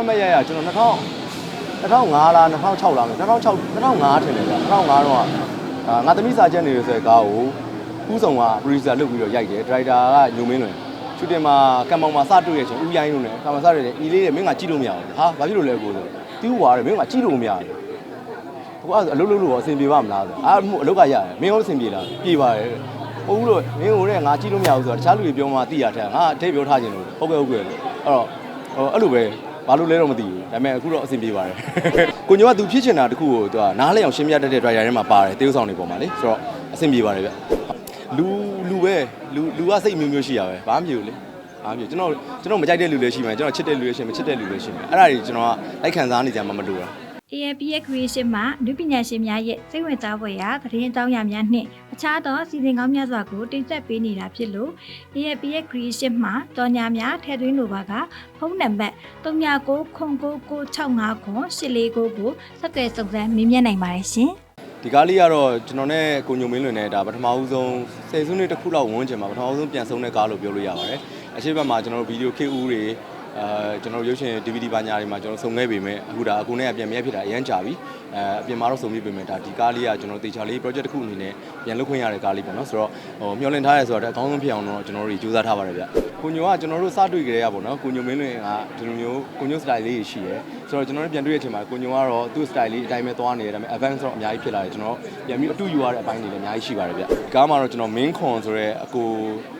မှတ်မှတ်ရရကျွန်တော်2000 2005လား2006လားမသိ2006 2005ထင်တယ်ဗျ2005တော့အာငါသမီးစာချက်နေရဆိုတဲ့ကားကိုဥဆောင်က producer လုပ်ပြီးတော့ရိုက်တယ်ဒရိုက်တာကညုံမင်းလွင်ရှူတင်မှာကံမောင်မှာစတွေ့ရချင်းဦးရိုင်းလို့နဲ့ကံမောင်စတွေ့တယ်ဤလေးတွေမင်းကကြည့်လို့မရဘူးဟာဘာဖြစ်လို့လဲကိုဆိုတီးဝါတယ်မင်းကကြည့်လို့မရဘူးဘုရားအလုပ်လုပ်လို့အဆင်ပြေပါမလားဆိုအာမှုအလုပ်ကရတယ်မင်းရောအဆင်ပြေလားပြေပါတယ်ဟုတ်ဘူးလို့မင်းကိုလည်းငါကြည့်လို့မရဘူးဆိုတော့တခြားလူတွေပြောမှသိရတဲ့ငါအထိတ်ပြောထားခြင်းလို့ဟုတ်ကဲ့ဟုတ်ကဲ့အဲ့တော့ဟိုအဲ့လိုပဲ ဘာလို့လဲတော့မသိဘူးဒါပေမဲ့အခုတော့အဆင်ပြေပါတယ်ကိုညိုကသူဖြစ်ချင်တာတခုကိုသူကနားလဲအောင်ရှင်းပြတတ်တဲ့ driver ထဲမှာပါတယ်တေးဥဆောင်တွေပေါ်မှာလေဆိုတော့အဆင်ပြေပါတယ်ဗျလူလူပဲလူလူကစိတ်မျိုးမျိုးရှိရပဲဘာမှမဖြစ်ဘူးလေအားပြကျွန်တော်ကျွန်တော်မကြိုက်တဲ့လူလည်းရှိမယ်ကျွန်တော်ချစ်တဲ့လူလည်းရှိမယ်ချစ်တဲ့လူလည်းရှိမယ်အဲ့ဒါတွေကျွန်တော်ကလိုက်ခံစားနေကြမှာမလို့တာ AAP ရဲ့ creation မှာလူပညာရှင်များရဲ့စိတ်ဝင်စားဖွယ်ရာသတင်းအကြောင်းအရာများနှင့်အခြားသောစီစဉ်ကောင်းများစွာကိုတင်ဆက်ပေးနေတာဖြစ်လို့ AAP ရဲ့ creation မှာကြော်ညာများထည့်သွင်းလိုပါကဖုန်းနံပါတ်399965ခွန်849ကိုဆက်သွယ်စုံစမ်းမေးမြန်းနိုင်ပါတယ်ရှင်။ဒီကားလေးကတော့ကျွန်တော်နဲ့ကိုညိုမင်းလွင်နဲ့ဒါပထမဦးဆုံးဆယ်စုနှစ်တစ်ခုလောက်ဝန်းကျင်မှာပထမဦးဆုံးပြန်ဆုံးတဲ့ကားလို့ပြောလို့ရပါတယ်အရှိတ်ဘက်မှာကျွန်တော်တို့ဗီဒီယိုခေတ်ဦးတွေ အဲကျွန်တော်တို့ရုပ်ရှင် DVD ဘာညာတွေမှာကျွန်တော်ဆုံခဲ့ပေမဲ့အခုဒါအခုနဲ့ကပြန်မြဲဖြစ်တာအရန်ကြာပြီအဲအပြင်မှာတော့ဆုံပြီးပေမဲ့ဒါဒီကားလေးကကျွန်တော်တေချာလေး project တစ်ခုအနေနဲ့ပြန်လုပ်ခွင့်ရတဲ့ကားလေးပေါ့နော်ဆိုတော့ဟိုမျှော်လင့်ထားရဲဆိုတော့အကောင်းဆုံးဖြစ်အောင်တော့ကျွန်တော်တို့ကြိုးစားထားပါတယ်ဗျကိုညိုကကျွန်တော်တို့စတွေ့ကြရပေါ့နော်ကိုညိုမင်းလွင်ကဒီလိုမျိုးကိုညို style လေးရှိရဲဆိုတော့ကျွန်တော်တို့ပြန်တွေ့ရတဲ့အချိန်မှာကိုညိုကတော့သူ့ style လေးအတိုင်းပဲသွားနေတယ်ဒါပေမဲ့ advance တော့အများကြီးဖြစ်လာတယ်ကျွန်တော်ပြန်ပြီးအတူယူရတဲ့အပိုင်းတွေလည်းအများကြီးရှိပါတယ်ဗျကားမှာတော့ကျွန်တော် main con ဆိုရဲအကို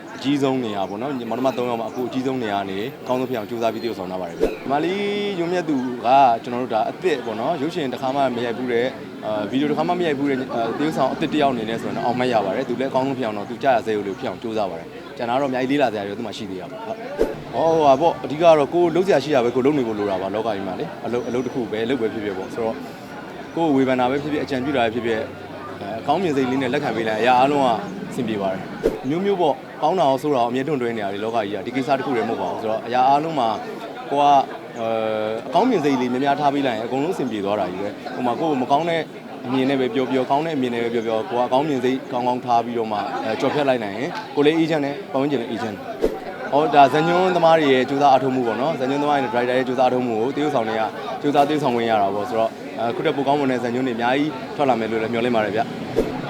အ ကြီးဆုံးနေရာပေါ့နော်မောင်နှမ၃ယောက်မှာအခုအကြီးဆုံးနေရာနေအကောင်းဆုံးဖြစ်အောင်ကြိုးစားပြီးတည်ဆောင်ထားပါတယ်ဗျဒီမလေးရုံမြတ်သူကကျွန်တော်တို့ဒါအစ်စ်ပေါ့နော်ရုပ်ရှင်တစ်ခါမှမရိုက်ဘူးတဲ့အာဗီဒီယိုတစ်ခါမှမရိုက်ဘူးတဲ့တည်ဆောင်အစ်စ်တစ်ယောက်အနေနဲ့ဆိုရင်တော့အောင်မရပါတယ်သူလည်းအကောင်းဆုံးဖြစ်အောင်တော့သူကြားရစေလို့ဖြစ်အောင်ကြိုးစားပါတယ်ကျန်တာတော့အများကြီးလေးလာစရာတွေသူမှရှိသေးရပါဟုတ်ဟောဟာပေါ့အဓိကတော့ကိုလုံးစရာရှိတာပဲကိုလုံးနေဖို့လိုတာပါလောကကြီးမှာလေအလုပ်အလုပ်တစ်ခုပဲလုပ်ပဲဖြစ်ဖြစ်ပေါ့ဆိုတော့ကိုဝေဖန်တာပဲဖြစ်ဖြစ်အကြံပြုတာပဲဖြစ်ဖြစ်အဲအကောင်းမြင်စိတ်လေးနဲ့လက်ခံပေးလိုက်အရာအလုံးကအဆင်ပြေပါတယ်မျိုးမျိုးပေါ့ ကောင်းတာအောင်ဆိုတော့အမြဲတွန့်တွဲနေရတယ်လောကကြီးကဒီကိစ္စတစ်ခုတည်းမဟုတ်ပါဘူးဆိုတော့အရာအလုံးမှာကိုကအဲအကောင်းမြင်စိတ်လေးများများထားပေးလိုက်ရင်အကုန်လုံးအဆင်ပြေသွားတာကြီးပဲဟိုမှာကိုယ်မကောင်းတဲ့အမြင်နဲ့ပဲပြောပြောကောင်းတဲ့အမြင်နဲ့ပဲပြောပြောကိုကအကောင်းမြင်စိတ်ကောင်းကောင်းထားပြီးတော့မှအဲကြော်ဖြတ်လိုက်နိုင်ရင်ကိုလည်းအေးချမ်းတယ်ပတ်ဝန်းကျင်လည်းအေးချမ်းတယ်ဟောဒါဇညွန်းသမားတွေရဲ့စူးစမ်းအထောက်မှုပေါ့နော်ဇညွန်းသမားတွေနဲ့ driver ရဲ့စူးစမ်းအထောက်မှုကိုတရုပ်ဆောင်တွေကစူးစမ်းတရုပ်ဆောင်ဝင်ရတာပေါ့ဆိုတော့အခုတက်ပိုကောင်းမွန်တဲ့ဇညွန်းတွေအများကြီးထွက်လာမယ်လို့လည်းမျှော်လင့်ပါတယ်ဗျ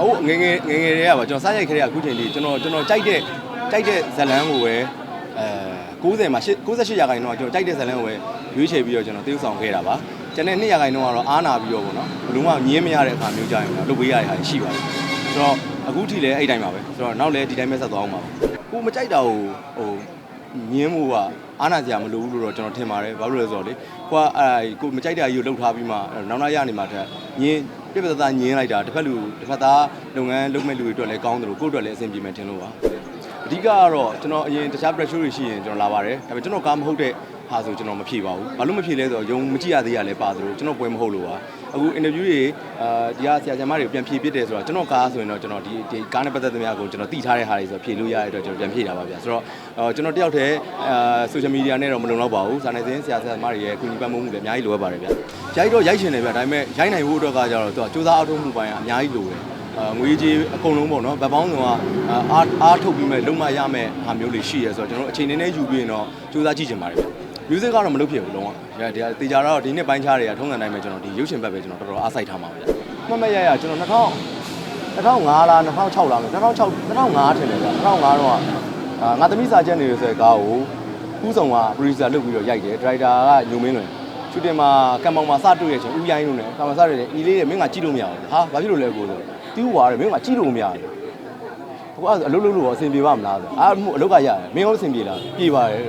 အခုငယ်ငယ်ငယ်ငယ်တွေကပါကျွန်တော်စားရိုက်ခရက်အခုချိန်ထိကျွန်တော်ကျွန်တော်ကြိုက်တဲ့ကြိုက်တဲ့ဇလန်းကိုပဲအဲ90မှာ98ရာခိုင်နှုန်းကကျွန်တော်ကြိုက်တဲ့ဇလန်းကိုပဲရွေးချယ်ပြီးတော့ကျွန်တော်တရုပ်ဆောင်ခဲ့တာပါကျန်တဲ့2ရာခိုင်နှုန်းကတော့အားနာပြီးတော့ပေါ့နော်ဘယ်လိုမှငင်းမရတဲ့အခါမျိုးကြရင်တော့လုပ်ပေးရတဲ့ဟာရှိပါတယ်ဆိုတော့အခုထိလည်းအဲ့တိုင်းပါပဲဆိုတော့နောက်လည်းဒီတိုင်းပဲဆက်သွားအောင်ပါကိုမကြိုက်တာကိုဟိုညင်းမှုကအားနာစရာမလိုဘူးလို့တော့ကျွန်တော်ထင်ပါတယ်ဘာလို့လဲဆိုတော့လေကိုကအဲကိုမကြိုက်တာကြီးကိုလှုပ်ထားပြီးမှနောက်နောက်ရနေမှာတဲ့ညင်း ပြပသားညင်းလိုက်တာတစ်ဖက်လူတစ်ဖက်သားလုပ်ငန်းလုပ်မဲ့လူတွေအတွက်လည်းကောင်းတယ်လို့ကိုယ့်အတွက်လည်းအဆင်ပြေမယ်ထင်လို့ပါအဓိကကတော့ကျွန်တော်အရင်တခြား pressure တွေရှိရင်ကျွန်တော်လာပါတယ်ဒါပေမဲ့ကျွန်တော်ကားမဟုတ်တဲ့ ဟာဆိုကျွန်တော်မဖြေပါဘူးဘာလို့မဖြေလဲဆိုတော့ယုံမကြည့်ရသေးရလဲပါသလိုကျွန်တော်ပွဲမဟုတ်လို့ပါအခု interview တွေအာဒီကဆရာဆရာမတွေပြန်ဖြေပြစ်တယ်ဆိုတော့ကျွန်တော်ကားဆိုရင်တော့ကျွန်တော်ဒီဒီကားနဲ့ပတ်သက်သမျှကိုကျွန်တော်သိထားတဲ့ဟာတွေဆိုတော့ဖြေလို့ရတဲ့အတွက်ကျွန်တော်ပြန်ဖြေတာပါဗျာဆိုတော့အော်ကျွန်တော်တယောက်တည်းအာ social media နဲ့တော့မလုံလောက်ပါဘူးစာနယ်ဇင်းဆရာဆရာမတွေရဲ့ကူညီပံ့ပိုးမှုလည်းအများကြီးလိုအပ်ပါတယ်ဗျာရိုက်တော့ရိုက်ရှင်တယ်ဗျာဒါပေမဲ့ရိုက်နိုင်ဖို့အတွက်ကကြတော့သူကစူးစမ်းအားထုတ်မှုပိုင်းကအများကြီးလိုတယ်အာငွေကြီးအကုန်လုံးပေါ့နော်ဗတ်ပေါင်းစုံကအားအားထုတ်ပြီးမဲ့လုံမရမဲ့ဟာမျိုးတွေရှိရဲဆိုတော့ကျွန်တော်အချိန်နည်းနည်းယူပြီးရင်တော့စူးစမ်းကြည့်ချင်ပါတယ်ဗျာ music ကတော့မလုပ်ဖြစ်ဘူးလုံးဝဒါဒီတေချာတော့ဒီနှစ်ပိုင်းခြားတွေကထုံးစံတိုင်းပဲကျွန်တော်ဒီရုပ်ရှင်ဘက်ပဲကျွန်တော်တော်တော်အားစိုက်ထားမှာပါဗျမှတ်မှတ်ရရကျွန်တော်2000 2005လား2006လားမသိ2006 2005ထင်တယ်ဗျ2005တော့အာငါသမီးစာချက်နေရဆိုတဲ့ကားကိုဥဆောင်က producer လုပ်ပြီးတော့ရိုက်တယ် director ကညုံမင်းလွင်ရှူတင်မှာကံမောင်မှာစတွေ့ရချင်းဦးရိုင်းလို့နဲ့ကံမောင်စတွေ့တယ်ဤလေးတွေမင်းကကြည့်လို့မရဘူးဟာဘာဖြစ်လို့လဲကိုဆိုတီးဝါတယ်မင်းကကြည့်လို့မရဘူးဟိုအဲ့အလုပ်လုပ်လို့အဆင်ပြေပါမလားဆိုအာအလုပ်ကရတယ်မင်းရောအဆင်ပြေလားပြေပါတယ်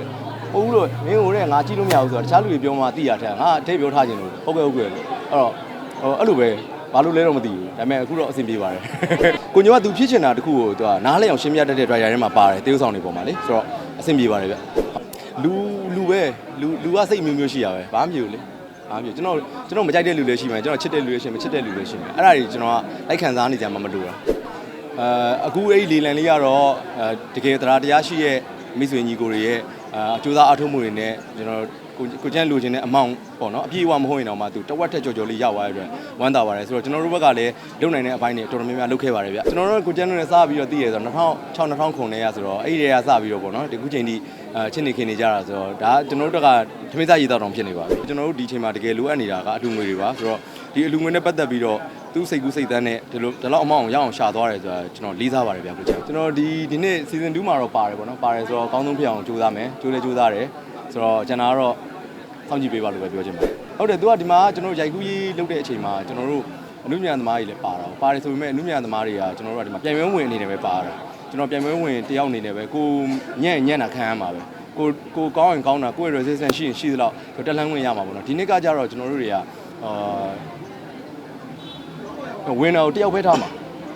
ဟုတ်ဘူးလို့မင်းဟိုတဲ့ငါကြည့်လို့မရဘူးဆိုတော့တခြားလူတွေပြောမှသိရတဲ့ငါအထိတ်ပြောထားခြင်းလို့ဟုတ်ကဲ့ဟုတ်ကဲ့အဲ့တော့ဟိုအဲ့လိုပဲဘာလို့လဲတော့မသိဘူးဒါပေမဲ့အခုတော့အဆင်ပြေပါတယ်ကိုညိုကသူဖြစ်ချင်တာတခုကိုသူကနားလဲအောင်ရှင်းပြတတ်တဲ့ driver ထဲမှာပါတယ်တေးဥဆောင်တွေပေါ်မှာလေဆိုတော့အဆင်ပြေပါတယ်ဗျလူလူပဲလူလူကစိတ်မျိုးမျိုးရှိရပဲဘာမှမဖြစ်ဘူးလေဘာမှမဖြစ်ကျွန်တော်ကျွန်တော်မကြိုက်တဲ့လူလည်းရှိမယ်ကျွန်တော်ချစ်တဲ့လူလည်းရှိမယ်ချစ်တဲ့လူလည်းရှိမယ်အဲ့ဒါတွေကျွန်တော်ကလိုက်ခံစားနေကြမှာမလို့တာအဲအခုအဲ့ဒီလေလံလေးကတော့အဲတကယ်တရားတရားရှိရဲ့မိတ်ဆွေညီကိုတွေရဲ့ အာစူးစမ်းအားထုတ်မှုတွေနဲ့ကျွန်တော်ကိုကိုကျန်းလိုချင်တဲ့အမောင့်ပေါ့နော်အပြည့်အဝမဟုတ်ရင်တော့မှသူတဝက်ထက်ကြော်ကြော်လေးရောက်သွားတဲ့အတွက်ဝမ်းသာပါတယ်ဆိုတော့ကျွန်တော်တို့ဘက်ကလည်းလုံနိုင်တဲ့အပိုင်းတွေတော်တော်များများလုပ်ခဲ့ပါတယ်ဗျကျွန်တော်တို့ကိုကျန်းတို့နဲ့စပြီးတော့တည်ရဆိုတော့2006 2000ခုနှစ်ရဆိုတော့အဲ့ဒီတည်းကစပြီးတော့ပေါ့နော်ဒီခုချိန်ထိအဲချစ်နေခင်နေကြတာဆိုတော့ဒါကျွန်တော်တို့ကထမင်းစားရည်တောက်တောင်ဖြစ်နေပါပြီကျွန်တော်တို့ဒီချိန်မှာတကယ်လိုအပ်နေတာကအလူငွေတွေပါဆိုတော့ဒီအလူငွေနဲ့ပတ်သက်ပြီးတော့ သူစိတ်ကူးစိတ်တန်းနဲ့ဒီလိုဒီလောက်အမောင့်အောင်ရအောင်ရှာသွားတယ်ဆိုတာကျွန်တော်လေးစားပါတယ်ဗျာကိုကျန်းကျွန်တော်ဒီဒီနေ့ season 2မှာတော့ပါတယ်ပေါ့နော်ပါတယ်ဆိုတော့အကောင်းဆုံးဖြစ်အောင်ကြိုးစားမယ်ကြိုးလဲကြိုးစားတယ်ဆိုတော့ကျွန်တော်ကတော့စောင့်ကြည့်ပေးပါလို့ပဲပြောချင်ပါတယ်ဟုတ်တယ်သူကဒီမှာကျွန်တော်တို့ရိုက်ကူးရေးလုပ်တဲ့အချိန်မှာကျွန်တော်တို့အနုညာသမားတွေလည်းပါတာပေါ့ပါတယ်ဆိုပေမဲ့အနုညာသမားတွေကကျွန်တော်တို့ကဒီမှာပြန်ရွေးဝင်အနေနဲ့ပဲပါတာကျွန်တော်ပြန်ရွေးဝင်တယောက်အနေနဲ့ပဲကိုညံ့ညံ့တာခံရမှာပဲကိုကိုကောင်းရင်ကောင်းတာကိုယ့်ရဲ့ resistance ရှိရင်ရှိသလောက်တက်လှမ်းဝင်ရမှာပေါ့နော်ဒီနေ့ကကြတော့ကျွန်တော်တို့တွေကအာ ဝင်တော့တယောက်ပဲထားမှာ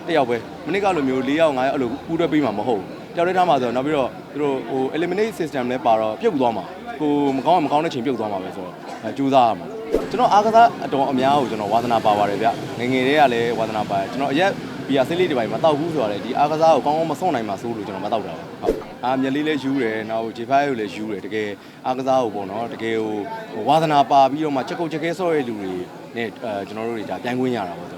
တယောက်ပဲမနေ့ကလိုမျိုး၄ယောက်၅ယောက်အဲ့လိုပူးတွဲပေးမှာမဟုတ်ဘူးတယောက်တည်းထားမှာဆိုတော့နောက်ပြီးတော့သူတို့ဟို eliminate system လည်းပါတော့ပြုတ်သွားမှာကိုမကောင်းမကောင်းတဲ့ချိန်ပြုတ်သွားမှာပဲဆိုတော့အဲကြိုးစားရမှာကျွန်တော်အားကစားအတော်အများကိုကျွန်တော်ဝါသနာပါပါတယ်ဗျငယ်ငယ်တည်းကလည်းဝါသနာပါတယ်ကျွန်တော်အရက်ဘီယာဆေးလေးတွေပိုင်းမတောက်ဘူးဆိုတော့လေဒီအားကစားကိုကောင်းကောင်းမစွန့်နိုင်မှာစိုးလို့ကျွန်တော်မတောက်တာပါဟုတ်အာမျက်လေးလည်းယူတယ်နောက်ဂျေဖိုင်ကိုလည်းယူတယ်တကယ်အားကစားကိုပေါ့နော်တကယ်ဟိုဝါသနာပါပြီးတော့မှချက်ကုတ်ချက်ခဲဆော့ရဲ့လူတွေနဲ့အဲကျွန်တော်တို့တွေဒါပြန်ခွင့်ရတာပေါ့ဆိုတော့ဒါ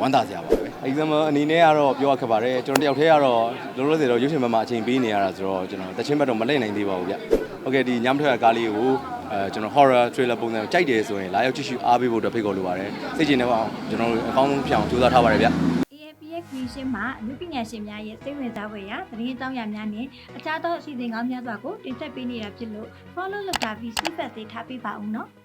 ဝမ်းသာစရာပါပဲ exam အနေနဲ့ကတော့ပြောရခက်ပါတယ်ကျွန်တော်တယောက်တည်းကတော့လောလောဆယ်တော့ရုပ်ရှင်ဘက်မှာအချိန်ပေးနေရတာဆိုတော့ကျွန်တော်တချင်းဘက်တော့မလဲနိုင်သေးပါဘူးဗျဟုတ်ကဲ့ဒီညမထွက်ကားလေးကိုအဲကျွန်တော် horror trailer ပုံစံကိုကြိုက်တယ်ဆိုရင်လာရောက်ကြည့်ရှုအားပေးဖို့အတွက်ဖိတ်ခေါ်လိုပါတယ်စိတ်ကြည်နေပါအောင်ကျွန်တော်တို့အကောင်းဆုံးဖြစ်အောင်ကြိုးစားထားပါတယ်ဗျ AFP ရဲ့ creation မှာအမှုပညာရှင်များရဲ့စိတ်ဝင်စားဖွယ်ရာသတင်းအကြောင်းအရာများနဲ့အခြားသောအစီအစဉ်ကောင်းများစွာကိုတင်ဆက်ပေးနေတာဖြစ်လို့ follow လုပ်တာပြီး feedback တွေထားပေးပါဦးနော်။